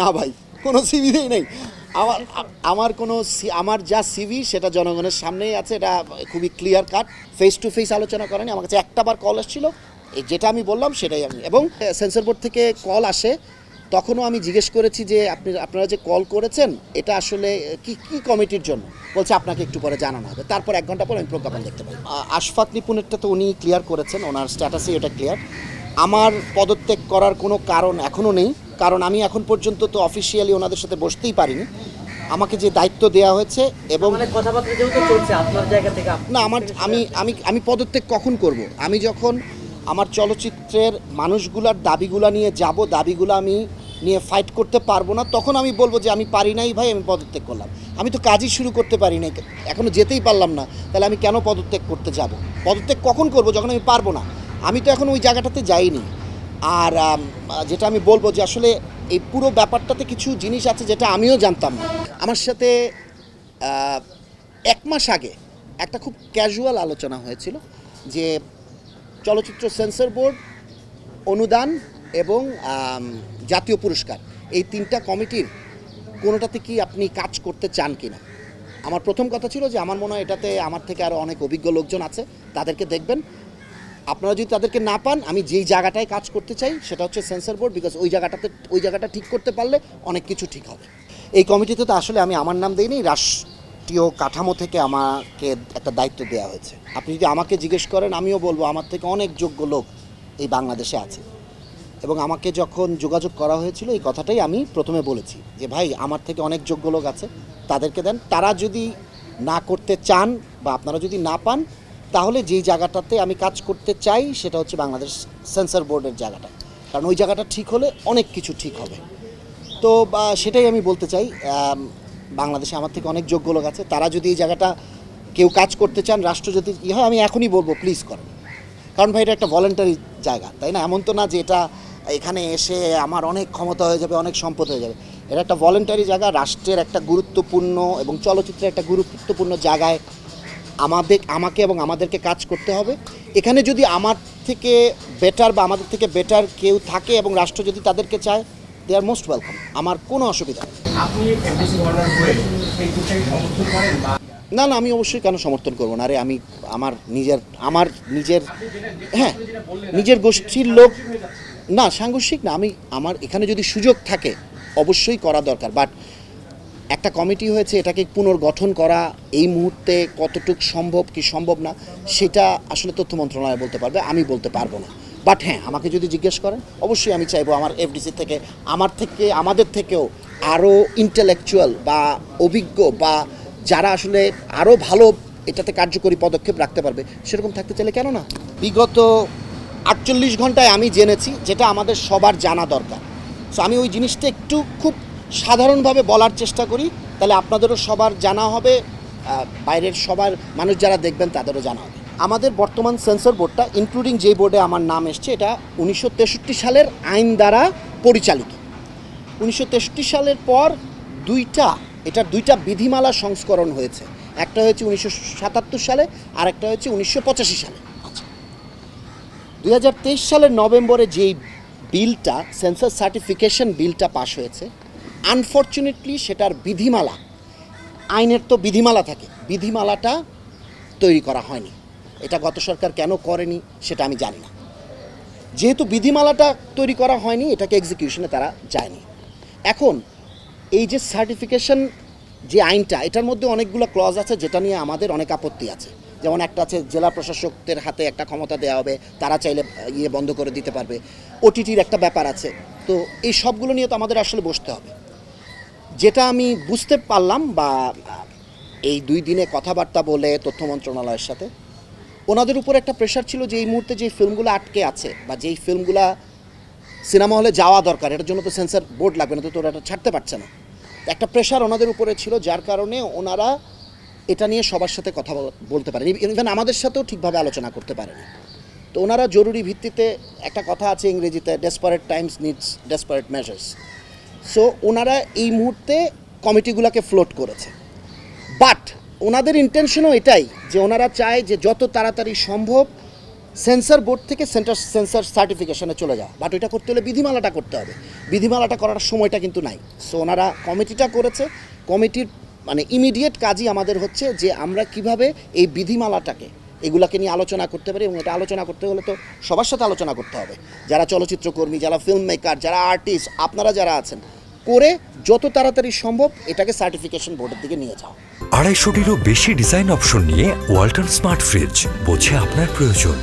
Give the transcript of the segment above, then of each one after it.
না ভাই, কোনো সিভিতেই নেই। আমার আমার কোনো আমার যা সিভি সেটা জনগণের সামনেই আছে, এটা খুবই clear cut face to face আলোচনা করেনি আমার কাছে একটা বার কল এসেছিল যেটা আমি বললাম সেটাই আমি। এবং সেন্সর বোর্ড থেকে কল আসে, তখনও আমি জিজ্ঞেস করেছি যে, আপনি, আপনারা যে কল করেছেন, এটা আসলে কি কি কমিটির জন্য? বলছে, আপনাকে একটু পরে জানানো হবে। তারপর এক ঘণ্টা পর আমি প্রজ্ঞাপন দেখতে পাই। আশফাক নিপুণেরটা তো উনি ক্লিয়ার করেছেন, ওনার স্ট্যাটাসে এটা ক্লিয়ার আমার পদত্যাগ করার কোনো কারণ এখনও নেই। কারণ আমি এখন পর্যন্ত তো অফিসিয়ালি ওনাদের সাথে বসতেই পারিনি। আমাকে যে দায়িত্ব দেওয়া হয়েছে এবং মানে কথাবার্তা যেহেতু চলছে আপনার জায়গা থেকে না আমার আমি আমি আমি পদত্যাগ কখন করব? আমি যখন আমার চলচ্চিত্রের মানুষগুলার দাবিগুলা নিয়ে যাব দাবিগুলো আমি নিয়ে ফাইট করতে পারব না তখন আমি বলব যে আমি পারি নাই ভাই আমি পদত্যাগ করলাম। আমি তো কাজই শুরু করতে পারি নাই এখনও যেতেই পারলাম না তাহলে আমি কেন পদত্যাগ করতে যাব? পদত্যাগ কখন করব যখন আমি পারব না? আমি তো এখন ওই জায়গাটাতে যাইনি। আর যেটা আমি বলব যে আসলে এই পুরো ব্যাপারটাতে কিছু জিনিস আছে যেটা আমিও জানতাম না। আমার সাথে এক মাস আগে একটা খুব ক্যাজুয়াল আলোচনা হয়েছিল যে চলচ্চিত্র সেন্সর বোর্ড অনুদান এবং জাতীয় পুরস্কার, এই তিনটা কমিটির কোনোটাতে কি আপনি কাজ করতে চান কি না আমার প্রথম কথা ছিল যে আমার মনে হয় এটাতে আমার থেকে আরও অনেক অভিজ্ঞ লোকজন আছে, তাদেরকে দেখবেন। আপনারা যদি তাদেরকে না পান, আমি যেই জায়গাটায় কাজ করতে চাই সেটা হচ্ছে সেন্সর বোর্ড বিকজ ওই জায়গাটাতে, ওই জায়গাটা ঠিক করতে পারলে অনেক কিছু ঠিক হবে। এই কমিটিতে তো আসলে আমি আমার নাম দিইনি, রাষ্ট্রীয় কাঠামো থেকে আমাকে একটা দায়িত্ব দেওয়া হয়েছে। আপনি যদি আমাকে জিজ্ঞেস করেন, আমিও বলব আমার থেকে অনেক যোগ্য লোক এই বাংলাদেশে আছে। এবং আমাকে যখন যোগাযোগ করা হয়েছিল, এই কথাটাই আমি প্রথমে বলেছি যে, ভাই, আমার থেকে অনেক যোগ্য লোক আছে, তাদেরকে দেন। তারা যদি না করতে চান বা আপনারা যদি না পান তাহলে যেই জায়গাটাতে আমি কাজ করতে চাই সেটা হচ্ছে বাংলাদেশ সেন্সর বোর্ডের জায়গাটা। কারণ ওই জায়গাটা ঠিক হলে অনেক কিছু ঠিক হবে। তো সেটাই আমি বলতে চাই বাংলাদেশে আমার থেকে অনেক যোগ্য লোক আছে। তারা যদি এই জায়গাটা কেউ কাজ করতে চান, রাষ্ট্র যদি ই হয়, আমি এখনই বলব প্লিজ করেন। কারণ ভাই, এটা একটা ভলেন্টারি জায়গা, তাই না? এমন তো না যে এটা এখানে এসে আমার অনেক ক্ষমতা হয়ে যাবে, অনেক সম্পদ হয়ে যাবে। এটা একটা ভলেন্টারি জায়গা, রাষ্ট্রের একটা গুরুত্বপূর্ণ এবং চলচ্চিত্রের একটা গুরুত্বপূর্ণ জায়গায় আমাদের আমাকে এবং আমাদেরকে কাজ করতে হবে। এখানে যদি আমার থেকে বেটার বা আমাদের থেকে বেটার কেউ থাকে এবং রাষ্ট্র যদি তাদেরকে চায় দে আর মোস্ট ওয়েলকাম আমার কোনো অসুবিধা না না আমি অবশ্যই কেন সমর্থন করব না? আরে আমি আমার নিজের আমার নিজের হ্যাঁ নিজের গোষ্ঠীর লোক না সাংঘর্ষিক না আমি আমার এখানে যদি সুযোগ থাকে অবশ্যই করা দরকার। বাট একটা কমিটি হয়েছে, এটাকে পুনর্গঠন করা, এই মুহূর্তে কতটুক সম্ভব, কি সম্ভব না, সেটা আসলে তথ্য মন্ত্রণালয় বলতে পারবে, আমি বলতে পারব না। বাট হ্যাঁ আমাকে যদি জিজ্ঞেস করেন, অবশ্যই আমি চাইব আমার এফডিসি থেকে, আমার থেকে, আমাদের থেকেও আরও ইন্টেলেকচুয়াল বা অভিজ্ঞ বা যারা আসলে আরও ভালো এটাতে কার্যকরী পদক্ষেপ রাখতে পারবে, সেরকম থাকতে চাইলে কেন না? বিগত আটচল্লিশ ঘন্টায় আমি জেনেছি, যেটা আমাদের সবার জানা দরকার। সো আমি ওই জিনিসটা একটু খুব সাধারণভাবে বলার চেষ্টা করি, তাহলে আপনাদেরও সবার জানা হবে বাইরের সবার মানুষ যারা দেখবেন তাদেরও জানা হবে। আমাদের বর্তমান সেন্সর বোর্ডটা ইনক্লুডিং যে বোর্ডে আমার নাম এসছে, এটা উনিশশো তেষট্টি সালের আইন দ্বারা পরিচালিত। উনিশশো তেষট্টি সালের পর দুইটা এটার দুইটা বিধিমালা সংস্করণ হয়েছে। একটা হয়েছে উনিশশো সাতাত্তর সালে, আর একটা হয়েছে উনিশশো পঁচাশি সালে। আচ্ছা দুই হাজার তেইশ সালের নভেম্বরে যেই বিলটা, সেন্সার সার্টিফিকেশন বিলটা পাশ হয়েছে আনফর্চুনেটলি সেটার বিধিমালা, আইনের তো বিধিমালা থাকে। বিধিমালাটা তৈরি করা হয়নি। এটা গত সরকার কেন করেনি, সেটা আমি জানি না। যেহেতু বিধিমালাটা তৈরি করা হয়নি, এটাকে এক্সিকিউশনে তারা যায়নি। এখন, এই যে সার্টিফিকেশন যে আইনটা, এটার মধ্যে অনেকগুলো ক্লজ আছে যেটা নিয়ে আমাদের অনেক আপত্তি আছে। যেমন একটা আছে, জেলা প্রশাসকদের হাতে একটা ক্ষমতা দেওয়া হবে, তারা চাইলে ইয়ে বন্ধ করে দিতে পারবে। ওটিটির একটা ব্যাপার আছে। তো এই সবগুলো নিয়ে তো আমাদের আসলে বসতে হবে। যেটা আমি বুঝতে পারলাম বা এই দুই দিনে কথাবার্তা বলে তথ্য মন্ত্রণালয়ের সাথে, ওনাদের উপর একটা প্রেশার ছিল যে এই মুহূর্তে যে ফিল্মগুলো আটকে আছে বা যেই ফিল্মগুলো সিনেমা হলে যাওয়া দরকার, এটার জন্য তো সেন্সর বোর্ড লাগবে, না তো তোরা এটা ছাড়তে পারছে না। একটা প্রেশার ওনাদের উপরে ছিল, যার কারণে ওনারা এটা নিয়ে সবার সাথে কথা বলতে পারেন। ইভেন আমাদের সাথেও ঠিকভাবে আলোচনা করতে পারেনি। তো ওনারা জরুরি ভিত্তিতে একটা কথা আছে ইংরেজিতে desperate times needs desperate measures so ওনারা এই মুহূর্তে কমিটিগুলোকে ফ্লোট করেছে। বাট ওনাদের ইন্টেনশনও এটাই যে ওনারা চায় যে যত তাড়াতাড়ি সম্ভব সেন্সর বোর্ড থেকে সেন্টার সেন্সর সার্টিফিকেশনে চলে যাওয়া বাট ওইটা করতে হলে বিধিমালাটা করতে হবে। বিধিমালাটা করার সময়টা কিন্তু নাই। সো ওনারা কমিটিটা করেছে। কমিটির মানে ইমিডিয়েট কাজই আমাদের হচ্ছে যে আমরা কীভাবে এই বিধিমালাটাকে এগুলাকে নিয়ে আলোচনা করতে পারি এবং এটা আলোচনা করতে হলে তো সবার সাথে আলোচনা করতে হবে। যারা চলচ্চিত্রকর্মী যারা ফিল্ম মেকার যারা আর্টিস্ট আপনারা যারা আছেন করে যত তাড়াতাড়ি সম্ভব এটাকে সার্টিফিকেশন বোর্ডের দিকে নিয়ে যাও। আড়াইশোটিরও বেশি ডিজাইন অপশন নিয়ে ওয়ালটন স্মার্ট ফ্রিজ বোঝে আপনার প্রয়োজন।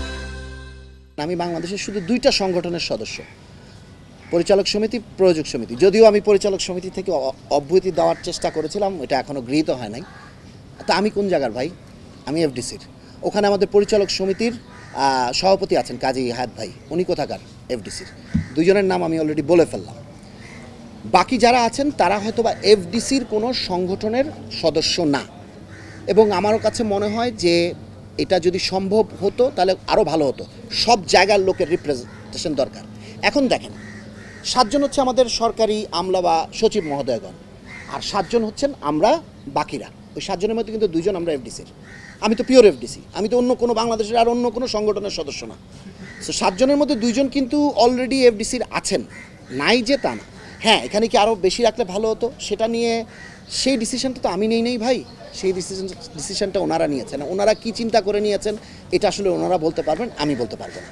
আমি বাংলাদেশের শুধু দুইটা সংগঠনের সদস্য। পরিচালক সমিতি প্রয়োজক সমিতি। যদিও আমি পরিচালক সমিতি থেকে অ- অব্যাহতি দেওয়ার চেষ্টা করেছিলাম এটা এখনও গৃহীত হয় নাই। তা আমি কোন জায়গার ভাই? আমি এফডিসির ওখানে আমাদের পরিচালক সমিতির সভাপতি আছেন কাজী হায়াত ভাই। উনি কোথাকার? এফডিসির। দুজনের নাম আমি অলরেডি বলে ফেললাম। বাকি যারা আছেন, তারা হয়তো বা এফডিসির কোনো সংগঠনের সদস্য না। এবং আমার কাছে মনে হয় যে এটা যদি সম্ভব হতো, তাহলে আরও ভালো হতো। সব জায়গার লোকের রিপ্রেজেন্টেশন দরকার। এখন দেখেন, সাতজন হচ্ছে আমাদের সরকারি আমলা বা সচিব মহোদয়গণ। আর সাতজন হচ্ছেন আমরা বাকিরা। ওই সাতজনের মধ্যে কিন্তু দুইজন আমরা এফডিসির। আমি তো পিওর এফডিসি আমি তো অন্য কোনো বাংলাদেশের আর অন্য কোনো সংগঠনের সদস্য না। তো সাতজনের মধ্যে দুইজন কিন্তু অলরেডি এফডিসির আছেন, নাই যে তা না। হ্যাঁ এখানে কি আরও বেশি রাখলে ভালো হতো? সেটা নিয়ে সেই ডিসিশনটা তো আমি নেই নেই ভাই। সেই ডিসিশন ডিসিশনটা ওনারা নিয়েছেন। ওনারা কি চিন্তা করে নিয়েছেন, এটা আসলে ওনারা বলতে পারবেন, আমি বলতে পারব না।